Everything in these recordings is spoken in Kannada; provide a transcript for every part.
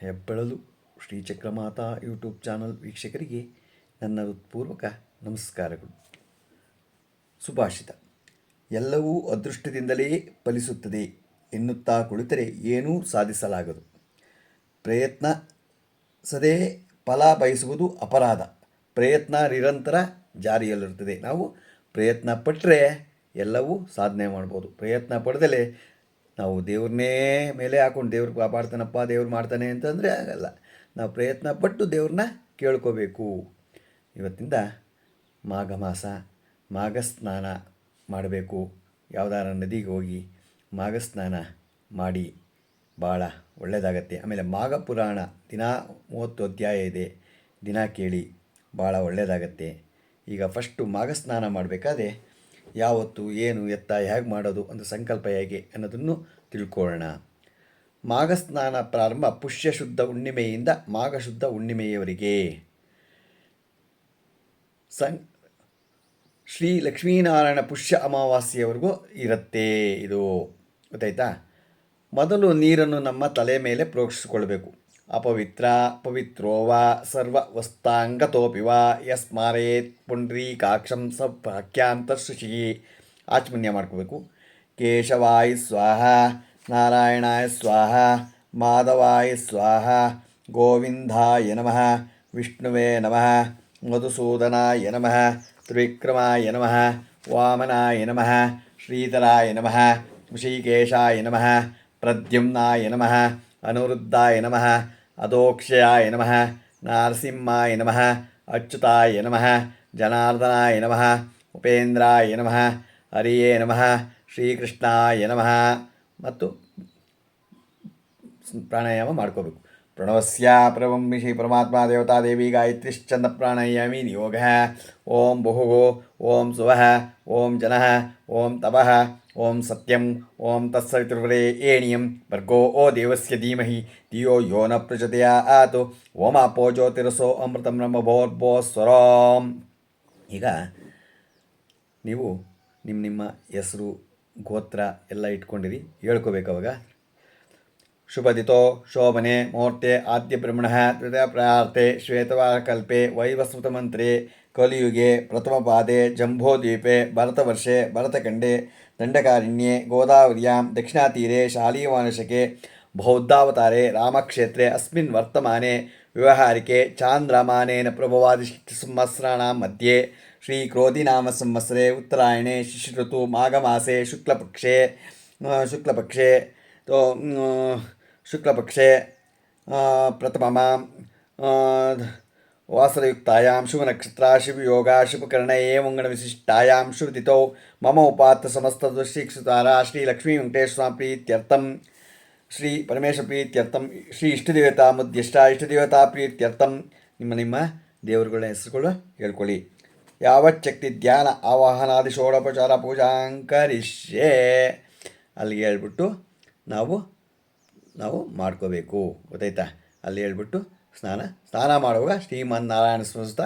ಹೆಬ್ಬೆಳಲು ಶ್ರೀಚಕ್ರಮಾತಾ ಯೂಟ್ಯೂಬ್ ಚಾನಲ್ ವೀಕ್ಷಕರಿಗೆ ನನ್ನ ಹೃತ್ಪೂರ್ವಕ ನಮಸ್ಕಾರಗಳು. ಸುಭಾಷಿತ. ಎಲ್ಲವೂ ಅದೃಷ್ಟದಿಂದಲೇ ಫಲಿಸುತ್ತದೆ ಎನ್ನುತ್ತಾ ಕುಳಿತರೆ ಏನೂ ಸಾಧಿಸಲಾಗದು. ಪ್ರಯತ್ನ ಸದೇ ಫಲ ಬಯಸುವುದು ಅಪರಾಧ. ಪ್ರಯತ್ನ ನಿರಂತರ ಜಾರಿಯಲ್ಲಿರುತ್ತದೆ. ನಾವು ಪ್ರಯತ್ನ ಪಟ್ಟರೆ ಎಲ್ಲವೂ ಸಾಧನೆ ಮಾಡ್ಬೋದು. ಪ್ರಯತ್ನ ಪಡೆದಲೇ ನಾವು ದೇವ್ರನ್ನೇ ಮೇಲೆ ಹಾಕೊಂಡು ದೇವ್ರು ಕಾಪಾಡ್ತಾನಪ್ಪ, ದೇವ್ರು ಮಾಡ್ತಾನೆ ಅಂತಂದರೆ ಆಗಲ್ಲ. ನಾವು ಪ್ರಯತ್ನ ಪಟ್ಟು ದೇವ್ರನ್ನ ಕೇಳ್ಕೋಬೇಕು. ಇವತ್ತಿಂದ ಮಾಘ ಮಾಸ, ಮಾಘ ಸ್ನಾನ ಮಾಡಬೇಕು. ಯಾವುದಾರ ನದಿಗೆ ಹೋಗಿ ಮಾಘ ಸ್ನಾನ ಮಾಡಿ, ಭಾಳ ಒಳ್ಳೆಯದಾಗತ್ತೆ ಆಮೇಲೆ ಮಾಘ ಪುರಾಣ, ದಿನ ಮೂವತ್ತು ಅಧ್ಯಾಯ ಇದೆ. ದಿನ ಕೇಳಿ ಭಾಳ ಒಳ್ಳೆಯದಾಗತ್ತೆ ಈಗ ಫಸ್ಟು ಮಾಘ ಸ್ನಾನ ಮಾಡಬೇಕಾದ್ರೆ ಯಾವತ್ತು, ಏನು ಎತ್ತ ಹೇಗೆ ಮಾಡೋದು ಅಂತ ಸಂಕಲ್ಪ ಹೇಗೆ ಅನ್ನೋದನ್ನು ತಿಳ್ಕೊಳ್ಳೋಣ. ಮಾಘ ಸ್ನಾನ ಪ್ರಾರಂಭ ಪುಷ್ಯ ಶುದ್ಧ ಹುಣ್ಣಿಮೆಯಿಂದ ಮಾಘ ಶುದ್ಧ ಹುಣ್ಣಿಮೆಯವರೆಗೆ. ಸಂ, ಶ್ರೀ ಲಕ್ಷ್ಮೀನಾರಾಯಣ ಪುಷ್ಯ ಅಮಾವಾಸ್ಯೆಯವರೆಗೂ ಇರುತ್ತೆ ಇದು. ಗೊತ್ತಾಯ್ತಾ? ಮೊದಲು ನೀರನ್ನು ನಮ್ಮ ತಲೆ ಮೇಲೆ ಪ್ರೋಕ್ಷಿಸಿಕೊಳ್ಬೇಕು. ಅಪವಿತ್ರ ಪವಿತ್ರೋ ಸರ್ವ ವಸ್ತಾಂಗತೋಪಿ ವಾ ಯಸ್ಮಾರೇತ್ ಪುಂಡ್ರೀಕಾಕ್ಷಂ ಸ ವಾಕ್ಯಾಂತರ್ಶುಚಿ ಆಚಮನ್ಯ ಮಾಡ್ಕೋಬೇಕು ಕೇಶವಾಯ ಸ್ವಾಹ ನಾರಾಯಣಾಯ ಸ್ವಾಹ ಮಾಧವಾಯ ಸ್ವಾಹ ಗೋವಿಂದಾಯ ನಮಃ ವಿಷ್ಣುವೇ ನಮಃ ಮಧುಸೂದನಾಯ ನಮಃ ತ್ರಿವಿಕ್ರಮಾಯ ನಮಃ ವಾಮನಾಯ ನಮಃ ಶ್ರೀಧರಾಯ ನಮಃ ಋಷಿಕೇಶಾಯ ನಮಃ ಪ್ರದ್ಯುಮ್ನಾಯ ನಮಃ ಅನುರುದ್ಧಾಯ ನಮಃ ಅಧೋಕ್ಷಯಾಯ ನಮಃ ನಾರಸಿಂಹಾಯ ನಮಃ ಅಚ್ಯುತಾಯ ನಮಃ ಜನಾರ್ದನಾಯ ನಮಃ ಉಪೇಂದ್ರಾಯ ನಮಃ ಹರಿಯೇ ನಮಃ ಶ್ರೀಕೃಷ್ಣಾಯ ನಮಃ ಮತ್ತು ಪ್ರಾಣಾಯಾಮ ಮಾಡ್ಕೋಬೇಕು. ಪ್ರಣವಸ್ಯ ಪ್ರವಂಶಿ ಪರಮಾತ್ಮ ದೇವತಾ ದೇವಿ ಗಾಯತ್ರಿಶ್ಚಂದ ಪ್ರಾಣಾಯಾಮಿ ನಿಯೋಗ. ಓಂ ಬಹುಗೋ, ಓಂ ಸುವಃ, ಓಂ ಜನಃ, ಓಂ ತಪಃ ಓಂ ಸತ್ಯಂ ಓಂ ತತ್ಸವಿತುರ್ವರೇ ಏಣಿಯಂ ಭರ್ಗೋ ಓ ದೇವಸ್ಯ ಧೀಮಹಿ ಧಿಯೋ ಯೋ ನ ಪ್ರಚೋದಯ ಆತು ಓಮಾಪೋ ಜ್ಯೋತಿರಸೋ ಅಮೃತಂ ನಮ್ಮ ಭೋರ್ಭೋ ಸ್ವರಾಂ ಈಗ ನೀವು ನಿಮ್ಮ ನಿಮ್ಮ ಹೆಸರು, ಗೋತ್ರ ಎಲ್ಲ ಇಟ್ಕೊಂಡಿರಿ, ಹೇಳ್ಕೋಬೇಕು ಅವಾಗ. ಶುಭದಿತೋ ಶೋಭನೆ ಮುಹೂರ್ತೆ ಆದ್ಯ ಬ್ರಹ್ಮಣ ತೃತೀಯ ಕಲ್ಪೆ ವೈವಸ್ಮೃತ ವೈವಸ್ವತಮಂತ್ರೆ ಕಲಿಯುಗೆ ಪ್ರಥಮಪಾದೆ ಜಂಬೋದ್ವೀಪೆ ಭರತವರ್ಷೆ ಭರತಖಂಡೆ ದಂಡಕಾರಣ್ಯೆ ಬೌದ್ಧಾವತಾರೆ, ರಾಮಕ್ಷೇತ್ರೆ, ಅಸ್ಮಿನ್ ವರ್ತಮಾನೆ, ವ್ಯವಹಾರಿಕೆ, ಚಾಂದ್ರಮಾನೇನ ಪ್ರಭವಾದಿ ಸಂವತ್ಸರಾಂ ಮಧ್ಯೆ, ಶ್ರೀ ಕ್ರೋಧಿನಾಮ ಸಂವತ್ಸರೆ, ಉತ್ತರಾಯಣೆ ಶಿಶಿಋತು ಮಾಘಮಾಸೆ, ಶುಕ್ಲಪಕ್ಷೆ ಶುಕ್ಲಪಕ್ಷೆ, ತೋ ಶುಕ್ಲಪಕ್ಷೆ ಪ್ರಥಮಮಾಂ ವಾಸರಯುಕ್ತಾಯಾಂ ಕರ್ಣಯೇ ಉಂಗಣ ವಿಶಿಷ್ಟಾಯಾಂಶು ದಿತೋ ಮಮ ಉಪಾತ್ತ ಸಮಸ್ತ ಶ್ರೀಕ್ಷುತಾರ ಶ್ರೀ ಲಕ್ಷ್ಮೀ ವೆಂಕಟೇಶ್ವರ ಪ್ರೀತ್ಯರ್ಥಂ ಶ್ರೀ ಪರಮೇಶ್ವರ ಪ್ರೀತ್ಯರ್ಥಂ ಶ್ರೀ ಇಷ್ಟದೇವತಾ ಮುದ್ದಿಷ್ಟ ಇಷ್ಟದೇವತಾ ಪ್ರೀತ್ಯರ್ಥಂ ನಿಮ್ಮ ನಿಮ್ಮ ದೇವರುಗಳ ಹೆಸರುಗಳು ಹೇಳ್ಕೊಳ್ಳಿ. ಯಾವಚ್ಛಕ್ತಿ ಧ್ಯಾನ ಆವಾಹನಾದಿ ಷೋಡೋಪಚಾರ ಪೂಜಾಂಕರಿಷ್ಯೆ ಅಲ್ಲಿಗೆ ಹೇಳ್ಬಿಟ್ಟು ನಾವು ನಾವು ಮಾಡ್ಕೋಬೇಕು. ಗೊತ್ತಾಯ್ತಾ? ಅಲ್ಲಿ ಹೇಳ್ಬಿಟ್ಟು ಸ್ನಾನ ಸ್ನಾನ ಮಾಡುವಾಗ ಶ್ರೀಮನ್ ನಾರಾಯಣ ಸಂಸ್ಥ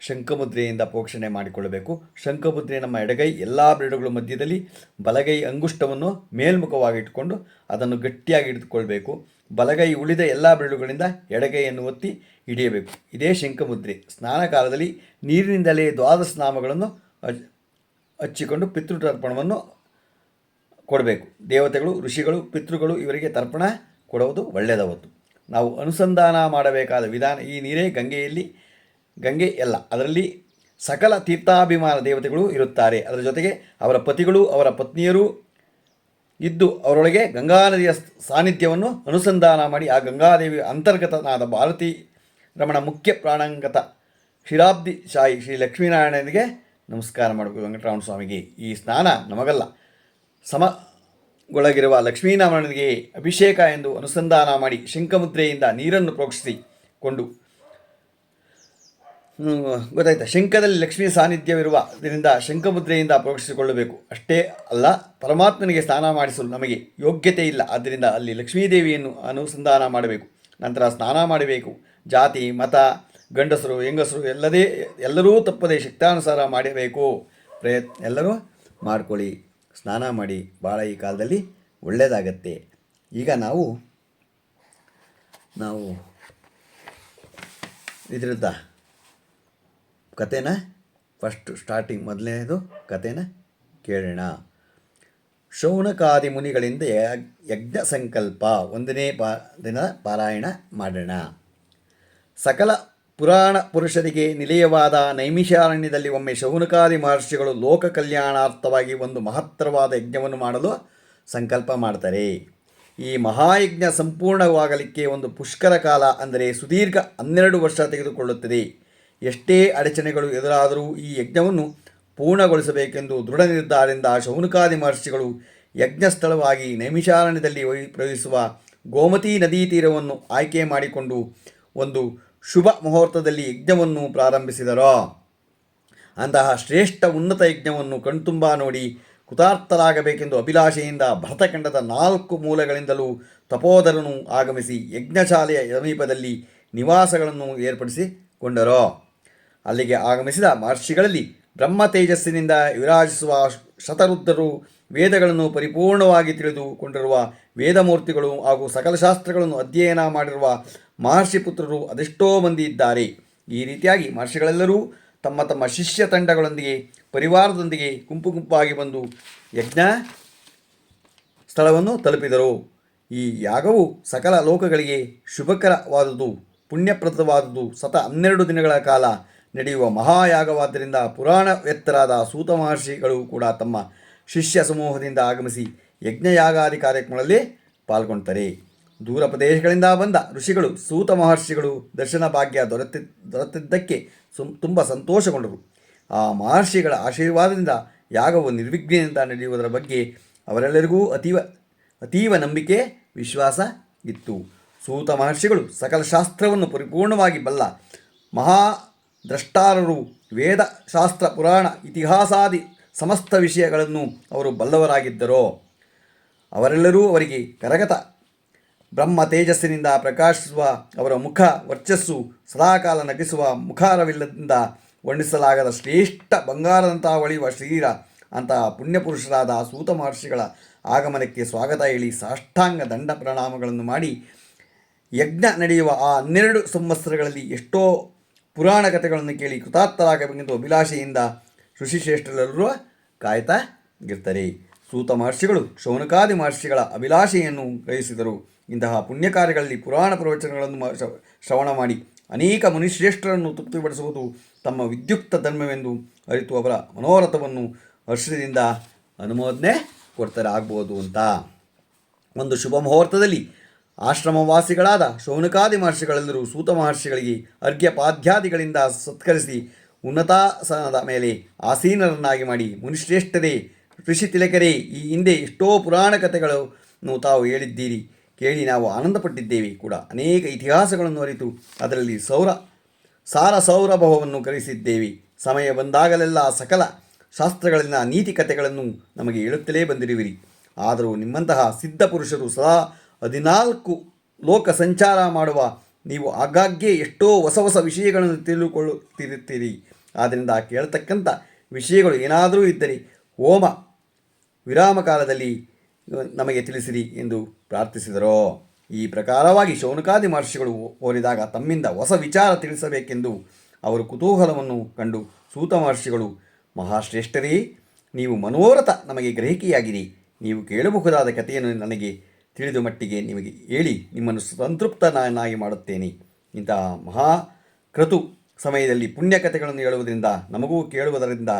ಶಂಖಮುದ್ರೆಯಿಂದ ಪೋಷಣೆ ಮಾಡಿಕೊಳ್ಳಬೇಕು. ಶಂಖಮುದ್ರೆ ನಮ್ಮ ಎಡಗೈ ಎಲ್ಲ ಬೆರಳುಗಳ ಮಧ್ಯದಲ್ಲಿ ಬಲಗೈ ಅಂಗುಷ್ಟವನ್ನು ಮೇಲ್ಮುಖವಾಗಿ ಇಟ್ಟುಕೊಂಡು ಅದನ್ನು ಗಟ್ಟಿಯಾಗಿ ಹಿಡಿದುಕೊಳ್ಬೇಕು. ಬಲಗೈ ಉಳಿದ ಎಲ್ಲ ಬೆರಳುಗಳಿಂದ ಎಡಗೈಯನ್ನು ಒತ್ತಿ ಹಿಡಿಯಬೇಕು. ಇದೇ ಶಂಖಮುದ್ರೆ. ಸ್ನಾನ ಕಾಲದಲ್ಲಿ ನೀರಿನಿಂದಲೇ ದ್ವಾದಶ ನಾಮಗಳನ್ನು ಹಚ್- ಹಚ್ಚಿಕೊಂಡು ಪಿತೃತರ್ಪಣವನ್ನು ಕೊಡಬೇಕು. ದೇವತೆಗಳು, ಋಷಿಗಳು, ಪಿತೃಗಳು ಇವರಿಗೆ ತರ್ಪಣ ಕೊಡುವುದು ಒಳ್ಳೆಯದವತ್ತು. ನಾವು ಅನುಸಂಧಾನ ಮಾಡಬೇಕಾದ ವಿಧಾನ ಈ ನೀರೇ ಗಂಗೆಯಲ್ಲಿ, ಗಂಗೆ ಎಲ್ಲ. ಅದರಲ್ಲಿ ಸಕಲ ತೀರ್ಥಾಭಿಮಾನ ದೇವತೆಗಳು ಇರುತ್ತಾರೆ. ಅದರ ಜೊತೆಗೆ ಅವರ ಪತಿಗಳು, ಅವರ ಪತ್ನಿಯರು ಇದ್ದು ಅವರೊಳಗೆ ಗಂಗಾ ನದಿಯ ಸಾನ್ನಿಧ್ಯವನ್ನು ಅನುಸಂಧಾನ ಮಾಡಿ ಆ ಗಂಗಾದೇವಿ ಅಂತರ್ಗತನಾದ ಭಾರತೀ ರಮಣ ಮುಖ್ಯ ಪ್ರಾಣಾಂಗತ ಶಿರಾಬ್ದಿ ಶಾಹಿ ಶ್ರೀ ಲಕ್ಷ್ಮೀನಾರಾಯಣನಿಗೆ ನಮಸ್ಕಾರ ಮಾಡಬೇಕು ವೆಂಕಟರಮಣ ಸ್ವಾಮಿಗೆ. ಈ ಸ್ನಾನ ನಮಗಲ್ಲ. ಸಮಗೊಳಗಿರುವ ಲಕ್ಷ್ಮೀನಾರಾಯಣನಿಗೆ ಅಭಿಷೇಕ ಎಂದು ಅನುಸಂಧಾನ ಮಾಡಿ ಶಂಖಮುದ್ರೆಯಿಂದ ನೀರನ್ನು ಪ್ರೋಕ್ಷಿಸಿಕೊಂಡು ಗೊತ್ತಾಯ್ತಾ? ಶಂಖದಲ್ಲಿ ಲಕ್ಷ್ಮೀ ಸಾನ್ನಿಧ್ಯವಿರುವ ಇದರಿಂದ ಶಂಖಮುದ್ರೆಯಿಂದ ಪ್ರೋಕ್ಷಿಸಿಕೊಳ್ಳಬೇಕು. ಅಷ್ಟೇ ಅಲ್ಲ, ಪರಮಾತ್ಮನಿಗೆ ಸ್ನಾನ ಮಾಡಿಸಲು ನಮಗೆ ಯೋಗ್ಯತೆ ಇಲ್ಲ. ಆದ್ದರಿಂದ ಅಲ್ಲಿ ಲಕ್ಷ್ಮೀದೇವಿಯನ್ನು ಅನುಸಂಧಾನ ಮಾಡಬೇಕು. ನಂತರ ಸ್ನಾನ ಮಾಡಬೇಕು. ಜಾತಿ, ಮತ, ಗಂಡಸರು, ಹೆಂಗಸರು ಎಲ್ಲದೇ, ಎಲ್ಲರೂ ತಪ್ಪದೇ ಶಕ್ತಾನುಸಾರ ಮಾಡಬೇಕು. ಪ್ರಯತ್ನ, ಎಲ್ಲರೂ ಮಾಡ್ಕೊಳ್ಳಿ. ಸ್ನಾನ ಮಾಡಿ ಭಾಳ ಈ ಕಾಲದಲ್ಲಿ ಒಳ್ಳೆಯದಾಗತ್ತೆ ಈಗ ನಾವು ನಾವು ಇದರದ್ದ ಕತೆನ ಫಸ್ಟ್ ಸ್ಟಾರ್ಟಿಂಗ್ ಮೊದಲನೇದು ಕತೆನ ಕೇಳೋಣ. ಶೌನಕಾದಿ ಮುನಿಗಳಿಂದ ಯಜ್ಞ ಸಂಕಲ್ಪ ಒಂದನೇ ಪಾ, ದಿನ ಪಾರಾಯಣ ಮಾಡೋಣ. ಸಕಲ ಪುರಾಣ ಪುರುಷರಿಗೆ ನಿಲಯವಾದ ನೈಮಿಷಾರಣ್ಯದಲ್ಲಿ ಒಮ್ಮೆ ಶೌನಕಾದಿ ಮಹರ್ಷಿಗಳು ಲೋಕ ಕಲ್ಯಾಣಾರ್ಥವಾಗಿ ಒಂದು ಮಹತ್ತರವಾದ ಯಜ್ಞವನ್ನು ಮಾಡಲು ಸಂಕಲ್ಪ ಮಾಡ್ತಾರೆ. ಈ ಮಹಾಯಜ್ಞ ಸಂಪೂರ್ಣವಾಗಲಿಕ್ಕೆ ಒಂದು ಪುಷ್ಕರ ಕಾಲ ಅಂದರೆ ಸುದೀರ್ಘ ಹನ್ನೆರಡು ವರ್ಷ ತೆಗೆದುಕೊಳ್ಳುತ್ತದೆ. ಎಷ್ಟೇ ಅಡಚಣೆಗಳು ಎದುರಾದರೂ ಈ ಯಜ್ಞವನ್ನು ಪೂರ್ಣಗೊಳಿಸಬೇಕೆಂದು ದೃಢ ನಿರ್ಧಾರದಿಂದ ಶೌನಕಾದಿ ಮಹರ್ಷಿಗಳು ಯಜ್ಞ ಸ್ಥಳವಾಗಿ ನೈಮಿಷಾರಣ್ಯದಲ್ಲಿ ಪ್ರಯೋಗಿಸುವ ಗೋಮತಿ ನದಿ ತೀರವನ್ನು ಆಯ್ಕೆ ಮಾಡಿಕೊಂಡು ಒಂದು ಶುಭ ಮುಹೂರ್ತದಲ್ಲಿ ಯಜ್ಞವನ್ನು ಪ್ರಾರಂಭಿಸಿದರೋ? ಅಂತಹ ಶ್ರೇಷ್ಠ ಉನ್ನತ ಯಜ್ಞವನ್ನು ಕಣ್ತುಂಬ ನೋಡಿ ಕೃತಾರ್ಥರಾಗಬೇಕೆಂದು ಅಭಿಲಾಷೆಯಿಂದ ಭರತಖಂಡದ ನಾಲ್ಕು ಮೂಲಗಳಿಂದಲೂ ತಪೋಧರನು ಆಗಮಿಸಿ ಯಜ್ಞಶಾಲೆಯ ಸಮೀಪದಲ್ಲಿ ನಿವಾಸಗಳನ್ನು ಏರ್ಪಡಿಸಿಕೊಂಡರು? ಅಲ್ಲಿಗೆ ಆಗಮಿಸಿದ ಮಹರ್ಷಿಗಳಲ್ಲಿ ಬ್ರಹ್ಮ ತೇಜಸ್ಸಿನಿಂದ ವಿರಾಜಿಸುವ ಶತರುದ್ಧರು ವೇದಗಳನ್ನು ಪರಿಪೂರ್ಣವಾಗಿ ತಿಳಿದುಕೊಂಡಿರುವ ವೇದಮೂರ್ತಿಗಳು ಹಾಗೂ ಸಕಲ ಶಾಸ್ತ್ರಗಳನ್ನು ಅಧ್ಯಯನ ಮಾಡಿರುವ ಮಹರ್ಷಿ ಪುತ್ರರು ಅದೆಷ್ಟೋ ಮಂದಿ ಇದ್ದಾರೆ. ಈ ರೀತಿಯಾಗಿ ಮಹರ್ಷಿಗಳೆಲ್ಲರೂ ತಮ್ಮ ತಮ್ಮ ಶಿಷ್ಯ ತಂಡಗಳೊಂದಿಗೆ, ಪರಿವಾರದೊಂದಿಗೆ ಗುಂಪು ಗುಂಪಾಗಿ ಬಂದು ಯಜ್ಞ ಸ್ಥಳವನ್ನು ತಲುಪಿದರು. ಈ ಯಾಗವು ಸಕಲ ಲೋಕಗಳಿಗೆ ಶುಭಕರವಾದುದು, ಪುಣ್ಯಪ್ರದವಾದುದು. ಸತ ಹನ್ನೆರಡು ದಿನಗಳ ಕಾಲ ನಡೆಯುವ ಮಹಾಯಾಗವಾದ್ದರಿಂದ ಪುರಾಣವೆತ್ತರಾದ ಸೂತ ಮಹರ್ಷಿಗಳು ಕೂಡ ತಮ್ಮ ಶಿಷ್ಯ ಸಮೂಹದಿಂದ ಆಗಮಿಸಿ ಯಜ್ಞಯಾಗಾದಿ ಕಾರ್ಯಕ್ರಮಗಳಲ್ಲಿ ಪಾಲ್ಗೊಳ್ತಾರೆ ದೂರ ಪ್ರದೇಶಗಳಿಂದ ಬಂದ ಋಷಿಗಳು, ಸೂತ ಮಹರ್ಷಿಗಳು ದರ್ಶನ ಭಾಗ್ಯ ದೊರೆತಿ, ದೊರೆತಿದ್ದಕ್ಕೆ ಸುಮ್, ತುಂಬ ಸಂತೋಷಗೊಂಡರು. ಆ ಮಹರ್ಷಿಗಳ ಆಶೀರ್ವಾದದಿಂದ ಯಾಗವು ನಿರ್ವಿಘ್ನೆಯಿಂದ ನಡೆಯುವುದರ ಬಗ್ಗೆ ಅವರೆಲ್ಲರಿಗೂ ಅತೀವ ಅತೀವ ನಂಬಿಕೆ, ವಿಶ್ವಾಸ ಇತ್ತು. ಸೂತ ಮಹರ್ಷಿಗಳು ಸಕಲ ಶಾಸ್ತ್ರವನ್ನು ಪರಿಪೂರ್ಣವಾಗಿ ಬಲ್ಲ ಮಹಾ ದ್ರಷ್ಟಾರರು ವೇದ ಶಾಸ್ತ್ರ, ಪುರಾಣ, ಇತಿಹಾಸಾದಿ ಸಮಸ್ತ ವಿಷಯಗಳನ್ನು ಅವರು ಬಲ್ಲವರಾಗಿದ್ದರೋ, ಅವರೆಲ್ಲರೂ ಅವರಿಗೆ ಕರಗತ ಬ್ರಹ್ಮ ತೇಜಸ್ಸಿನಿಂದ ಪ್ರಕಾಶಿಸುವ ಅವರ ಮುಖ ವರ್ಚಸ್ಸು ಸದಾಕಾಲ ನಗಿಸುವ ಮುಖಾರವಿಲ್ಲದಿಂದ ವರ್ಣಿಸಲಾಗದ ಶ್ರೇಷ್ಠ ಬಂಗಾರದಂತಹ ಒಳಿಯುವ ಶರೀರ, ಅಂತಹ ಪುಣ್ಯಪುರುಷರಾದ ಸೂತ ಮಹರ್ಷಿಗಳ ಆಗಮನಕ್ಕೆ ಸ್ವಾಗತ ಹೇಳಿ ಸಾಷ್ಟಾಂಗ ದಂಡ ಪ್ರಣಾಮಗಳನ್ನು ಮಾಡಿ ಯಜ್ಞ ನಡೆಯುವ ಆ ಹನ್ನೆರಡು ಸಂವತ್ಸರಗಳಲ್ಲಿ ಎಷ್ಟೋ ಪುರಾಣ ಕಥೆಗಳನ್ನು ಕೇಳಿ ಕೃತಾರ್ಥರಾಗಬೇಕೆಂದು ಅಭಿಲಾಷೆಯಿಂದ ಋಷಿಶ್ರೇಷ್ಠರೆಲ್ಲರೂ ಕಾಯ್ತಾ ಇರ್ತಾರೆ. ಸೂತ ಮಹರ್ಷಿಗಳು, ಶೌನಕಾದಿ ಮಹರ್ಷಿಗಳ ಅಭಿಲಾಷೆಯನ್ನು ಗ್ರಹಿಸಿದರು. ಇಂತಹ ಪುಣ್ಯ ಕಾರ್ಯಗಳಲ್ಲಿ ಪುರಾಣ ಪ್ರವಚನಗಳನ್ನು ಶ್ರವಣ ಮಾಡಿ ಅನೇಕ ಮುನಿಶ್ರೇಷ್ಠರನ್ನು ತೃಪ್ತಿಪಡಿಸುವುದು ತಮ್ಮ ವಿದ್ಯುಕ್ತ ಧರ್ಮವೆಂದು ಅರಿತು ಅವರ ಮನೋರಥವನ್ನು ಹರ್ಷದಿಂದ ಅನುಮೋದನೆ ಕೊಡ್ತಾರೆ ಆಗ್ಬೋದು ಅಂತ. ಒಂದು ಶುಭ ಮುಹೂರ್ತದಲ್ಲಿ ಆಶ್ರಮವಾಸಿಗಳಾದ ಶೌನಕಾದಿ ಮಹರ್ಷಿಗಳೆಲ್ಲರೂ ಸೂತ ಮಹರ್ಷಿಗಳಿಗೆ ಅರ್ಘ್ಯಪಾದ್ಯಾದಿಗಳಿಂದ ಸತ್ಕರಿಸಿ ಉನ್ನತಾಸನದ ಮೇಲೆ ಆಸೀನರನ್ನಾಗಿ ಮಾಡಿ ಮುನಿಶ್ರೇಷ್ಠರೇ ಋಷಿ ತಿಲಕರೇ ಈ ಹಿಂದೆ ಎಷ್ಟೋ ಪುರಾಣ ಕಥೆಗಳನ್ನು ತಾವು ಹೇಳಿದ್ದೀರಿ. ಕೇಳಿ ನಾವು ಆನಂದಪಟ್ಟಿದ್ದೇವೆ ಕೂಡ. ಅನೇಕ ಇತಿಹಾಸಗಳನ್ನು ಅರಿತು ಅದರಲ್ಲಿ ಸೌರ, ಸಾರ ಸೌರಭವವನ್ನು ಗ್ರಹಿಸಿದ್ದೇವೆ. ಸಮಯ ಬಂದಾಗಲೆಲ್ಲ ಸಕಲ ಶಾಸ್ತ್ರಗಳಲ್ಲಿನ ನೀತಿ ಕಥೆಗಳನ್ನು ನಮಗೆ ಹೇಳುತ್ತಲೇ ಬಂದಿರುವಿರಿ. ಆದರೂ ನಿಮ್ಮಂತಹ ಸಿದ್ಧ ಪುರುಷರು ಸದಾ ಹದಿನಾಲ್ಕು ಲೋಕ ಸಂಚಾರ ಮಾಡುವ ನೀವು ಆಗಾಗ್ಗೆ ಎಷ್ಟೋ ಹೊಸ ಹೊಸ ವಿಷಯಗಳನ್ನು ತಿಳಿದುಕೊಳ್ಳುತ್ತಿರುತ್ತೀರಿ ಆದ್ದರಿಂದ ಕೇಳತಕ್ಕಂಥ ವಿಷಯಗಳು ಏನಾದರೂ ಇದ್ದರೆ ಹೋಮ ವಿರಾಮ ಕಾಲದಲ್ಲಿ ನಮಗೆ ತಿಳಿಸಿರಿ ಎಂದು ಪ್ರಾರ್ಥಿಸಿದರು. ಈ ಪ್ರಕಾರವಾಗಿ ಶೌನಕಾದಿ ಮಹರ್ಷಿಗಳು ಹೋರಿದಾಗ ತಮ್ಮಿಂದ ಹೊಸ ವಿಚಾರ ತಿಳಿಸಬೇಕೆಂದು ಅವರು ಕುತೂಹಲವನ್ನು ಕಂಡು ಸೂತ ಮಹರ್ಷಿಗಳು, ಮಹಾಶ್ರೇಷ್ಠರೇ, ನೀವು ಮನೋರಥ ನಮಗೆ ಗ್ರಹಿಕೆಯಾಗಿರಿ. ನೀವು ಕೇಳಬಹುದಾದ ಕಥೆಯನ್ನು ನನಗೆ ತಿಳಿದು ಮಟ್ಟಿಗೆ ನಿಮಗೆ ಹೇಳಿ ನಿಮ್ಮನ್ನು ಸಂತೃಪ್ತನಾಗಿ ಮಾಡುತ್ತೇನೆ. ಇಂತಹ ಮಹಾಕೃತು ಸಮಯದಲ್ಲಿ ಪುಣ್ಯ ಕಥೆಗಳನ್ನು ಹೇಳುವುದರಿಂದ, ನಮಗೂ ಕೇಳುವುದರಿಂದ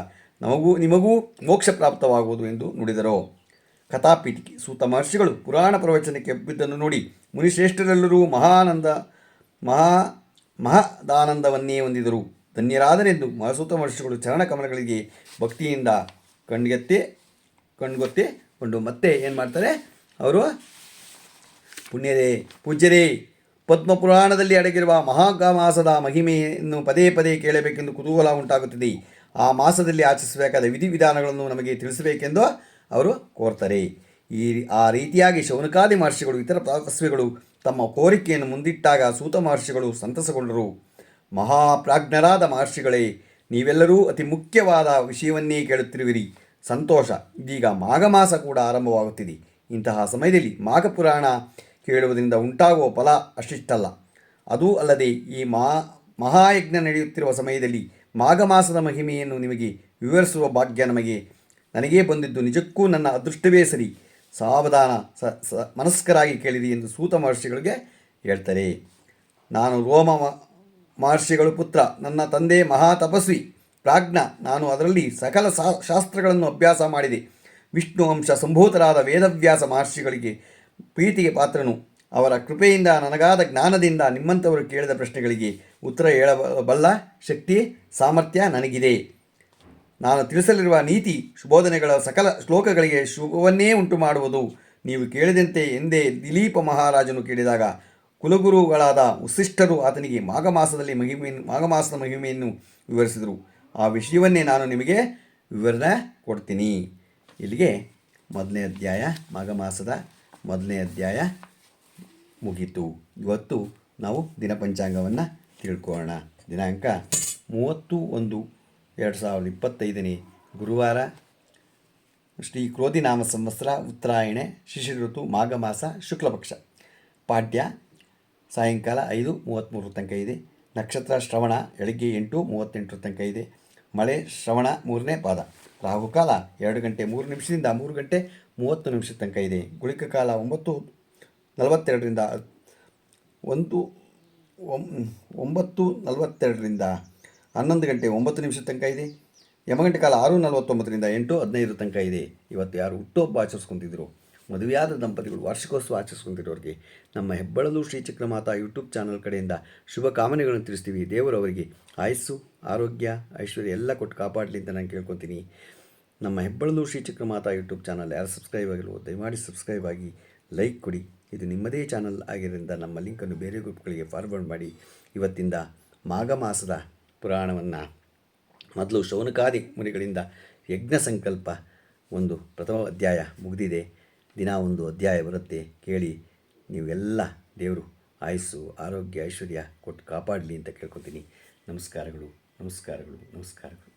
ನಮಗೂ, ನಿಮಗೂ ಮೋಕ್ಷ ಪ್ರಾಪ್ತವಾಗುವುದು ಎಂದು ನುಡಿದರು. ಕಥಾಪೀಠಿಕೆ, ಸೂತ ಮಹರ್ಷಿಗಳು ಪುರಾಣ ಪ್ರವಚನಕ್ಕೆ ಎಬ್ಬಿದ್ದನ್ನು ನೋಡಿ ಮುನಿಶ್ರೇಷ್ಠರೆಲ್ಲರೂ ಮಹಾನಂದ, ಮಹಾ, ಮಹದಾನಂದವನ್ನೇ ಹೊಂದಿದರು. ಧನ್ಯರಾದರೆಂದು ಮಹಸೂತ ಮಹರ್ಷಿಗಳು ಚರಣ ಕಮಲಗಳಿಗೆ ಭಕ್ತಿಯಿಂದ ಕಣ್ಗೆತ್ತೆ, ಕಣ್ಗೊತ್ತೆ ಕೊಂಡು, ಮತ್ತೆ ಏನು ಮಾಡ್ತಾರೆ? ಅವರು ಪುಣ್ಯರೇ, ಪೂಜ್ಯರೇ, ಪದ್ಮ ಪುರಾಣದಲ್ಲಿ ಅಡಗಿರುವ ಮಹಾಕಾಮಾಸದ ಮಾಸದ ಮಹಿಮೆಯನ್ನು ಪದೇ ಪದೇ ಕೇಳಬೇಕೆಂದು ಕುತೂಹಲ ಉಂಟಾಗುತ್ತದೆ. ಆ ಮಾಸದಲ್ಲಿ ಆಚರಿಸಬೇಕಾದ ವಿಧಿವಿಧಾನಗಳನ್ನು ನಮಗೆ ತಿಳಿಸಬೇಕೆಂದು ಅವರು ಕೋರ್ತಾರೆ. ಈ ಆ ರೀತಿಯಾಗಿ ಶೌನಕಾದಿ ಮಹರ್ಷಿಗಳು, ಇತರ ತಪಸ್ವಿಗಳು ತಮ್ಮ ಕೋರಿಕೆಯನ್ನು ಮುಂದಿಟ್ಟಾಗ ಸೂತ ಮಹರ್ಷಿಗಳು ಸಂತಸಗೊಂಡರು. ಮಹಾಪ್ರಾಜ್ಞರಾದ ಮಹರ್ಷಿಗಳೇ, ನೀವೆಲ್ಲರೂ ಅತಿ ಮುಖ್ಯವಾದ ವಿಷಯವನ್ನೇ ಕೇಳುತ್ತಿರುವಿರಿ. ಸಂತೋಷ. ಇದೀಗ ಮಾಘ ಮಾಸ ಕೂಡ ಆರಂಭವಾಗುತ್ತಿದೆ. ಇಂತಹ ಸಮಯದಲ್ಲಿ ಮಾಘ ಪುರಾಣ ಕೇಳುವುದರಿಂದ ಉಂಟಾಗುವ ಫಲ ಅಷ್ಟಿಷ್ಟಲ್ಲ. ಅದೂ ಅಲ್ಲದೆ ಈ ಮಹಾ ಮಹಾಯಜ್ಞ ನಡೆಯುತ್ತಿರುವ ಸಮಯದಲ್ಲಿ ಮಾಘ ಮಾಸದ ಮಹಿಮೆಯನ್ನು ನಿಮಗೆ ವಿವರಿಸುವ ಭಾಗ್ಯ ನಮಗೆ, ನನಗೇ ಬಂದಿದ್ದು. ನಿಜಕ್ಕೂ ನನ್ನ ಅದೃಷ್ಟವೇ ಸರಿ. ಸಾವಧಾನ ಸ ಸ, ಮನಸ್ಕರಾಗಿ ಕೇಳಿರಿ ಎಂದು ಸೂತ ಮಹರ್ಷಿಗಳಿಗೆ ಹೇಳ್ತಾರೆ. ನಾನು ರೋಮ ಮಹರ್ಷಿಗಳು ಪುತ್ರ, ನನ್ನ ತಂದೆ ಮಹಾ ತಪಸ್ವಿ ಪ್ರಾಜ್ಞ, ನಾನು ಅದರಲ್ಲಿ ಸಕಲ ಶಾಸ್ತ್ರಗಳನ್ನು ಅಭ್ಯಾಸ ಮಾಡಿದೆ. ವಿಷ್ಣು ಅಂಶ ಸಂಭೂತರಾದ ವೇದವ್ಯಾಸ ಮಹರ್ಷಿಗಳಿಗೆ ಪ್ರೀತಿಗೆ ಪಾತ್ರನು. ಅವರ ಕೃಪೆಯಿಂದ, ನನಗಾದ ಜ್ಞಾನದಿಂದ ನಿಮ್ಮಂಥವರು ಕೇಳಿದ ಪ್ರಶ್ನೆಗಳಿಗೆ ಉತ್ತರ ಹೇಳಬಲ್ಲ ಶಕ್ತಿ, ಸಾಮರ್ಥ್ಯ ನನಗಿದೆ. ನಾನು ತಿಳಿಸಲಿರುವ ನೀತಿ ಶುಭೋಧನೆಗಳ ಸಕಲ ಶ್ಲೋಕಗಳಿಗೆ ಶುಭವನ್ನೇ ಉಂಟು ಮಾಡುವುದು ನೀವು ಕೇಳಿದಂತೆ ಎಂದೇ ದಿಲೀಪ ಮಹಾರಾಜನು ಕೇಳಿದಾಗ, ಕುಲಗುರುಗಳಾದ ವಸಿಷ್ಠರು ಆತನಿಗೆ ಮಾಘ ಮಾಸದಲ್ಲಿ ಮಹಿಮೆಯನ್ನು ಮಾಘ ಮಾಸದ ಮಹಿಮೆಯನ್ನು ವಿವರಿಸಿದರು. ಆ ವಿಷಯವನ್ನೇ ನಾನು ನಿಮಗೆ ವಿವರಣೆ ಕೊಡ್ತೀನಿ. ಇಲ್ಲಿಗೆ ಮೊದಲನೇ ಅಧ್ಯಾಯ ಮಾಘ ಮಾಸದ ಮೊದಲನೇ ಅಧ್ಯಾಯ ಮುಗೀತು. ಇವತ್ತು ನಾವು ದಿನಪಂಚಾಂಗವನ್ನು ತಿಳ್ಕೊಳ್ಳೋಣ. ದಿನಾಂಕ ಮೂವತ್ತು ಒಂದು ಎರಡು ಸಾವಿರದ ಇಪ್ಪತ್ತೈದನೇ ಗುರುವಾರ. ಶ್ರೀ ಕ್ರೋಧಿನಾಮ ಸಂವತ್ಸರ, ಉತ್ತರಾಯಣೆ ಶಿಶಿರ ಋತು ಮಾಘ ಮಾಸ ಶುಕ್ಲಪಕ್ಷ. ಪಾಠ್ಯ ಸಾಯಂಕಾಲ ಐದು ಮೂವತ್ತ್ಮೂರು ತನಕ ಇದೆ. ನಕ್ಷತ್ರ ಶ್ರವಣ ಬೆಳಗ್ಗೆ ಎಂಟು ಮೂವತ್ತೆಂಟರ ತನಕ ಇದೆ. ಮಳೆ ಶ್ರವಣ ಮೂರನೇ ಪಾದ. ರಾಹುಕಾಲ ಎರಡು ಗಂಟೆ ಮೂರು ನಿಮಿಷದಿಂದ ಮೂರು ಗಂಟೆ ಮೂವತ್ತು ನಿಮಿಷದ ತನಕ ಇದೆ. ಗುಳಿಕ ಕಾಲ ಒಂಬತ್ತು ನಲವತ್ತೆರಡರಿಂದ ಒಂದು ಒಂಬತ್ತು ನಲವತ್ತೆರಡರಿಂದ ಹನ್ನೊಂದು ಗಂಟೆ ಒಂಬತ್ತು ನಿಮಿಷದ ತನಕ ಇದೆ. ಯಮಗಂಟೆ ಕಾಲ ಆರು ನಲವತ್ತೊಂಬತ್ತರಿಂದ ಎಂಟು ಹದಿನೈದರ ತನಕ ಇದೆ. ಇವತ್ತು ಯಾರು ಹುಟ್ಟುಹಬ್ಬ ಆಚರಿಸ್ಕೊತಿದ್ರು ಮದುವೆಯಾದ ದಂಪತಿಗಳು ವಾರ್ಷಿಕೋತ್ಸವ ಆಚರಿಸ್ಕೊಂತಿರೋರಿಗೆ ನಮ್ಮ ಹೆಬ್ಬಳಲು ಶ್ರೀ ಚಕ್ರಮಾತಾ ಯೂಟ್ಯೂಬ್ ಚಾನಲ್ ಕಡೆಯಿಂದ ಶುಭ ಕಾಮನೆಗಳನ್ನು ತಿಳಿಸ್ತೀವಿ. ದೇವರವರಿಗೆ ಆಯಸ್ಸು, ಆರೋಗ್ಯ, ಐಶ್ವರ್ಯ ಎಲ್ಲ ಕೊಟ್ಟು ಕಾಪಾಡಲಿ ಅಂತ ನಾನು ಕೇಳ್ಕೊತೀನಿ. ನಮ್ಮ ಹೆಬ್ಬಳಲು ಶ್ರೀ ಚಕ್ರಮಾತಾ ಯೂಟ್ಯೂಬ್ ಚಾನಲ್ ಯಾರು ಸಬ್ಸ್ಕ್ರೈಬ್ ಆಗಿಲ್ವೋ ದಯಮಾಡಿ ಸಬ್ಸ್ಕ್ರೈಬ್ ಆಗಿ ಲೈಕ್ ಕೊಡಿ. ಇದು ನಿಮ್ಮದೇ ಚಾನಲ್ ಆಗಿರೋದ್ರಿಂದ ನಮ್ಮ ಲಿಂಕನ್ನು ಬೇರೆ ಗ್ರೂಪ್ಗಳಿಗೆ ಫಾರ್ವರ್ಡ್ ಮಾಡಿ. ಇವತ್ತಿಂದ ಮಾಘ ಮಾಸದ ಪುರಾಣವನ್ನು ಮೊದಲು ಶೌನಕಾದಿ ಮುನಿಗಳಿಂದ ಯಜ್ಞ ಸಂಕಲ್ಪ ಒಂದು ಪ್ರಥಮ ಅಧ್ಯಾಯ ಮುಗಿದಿದೆ. ದಿನ ಒಂದು ಅಧ್ಯಾಯ ಬರುತ್ತೆ. ಕೇಳಿ ನೀವೆಲ್ಲ ದೇವರು ಆಯಸ್ಸು, ಆರೋಗ್ಯ, ಐಶ್ವರ್ಯ ಕೊಟ್ಟು ಕಾಪಾಡಲಿ ಅಂತ ಕೇಳ್ಕೊತೀನಿ. ನಮಸ್ಕಾರಗಳು ನಮಸ್ಕಾರಗಳು ನಮಸ್ಕಾರಗಳು.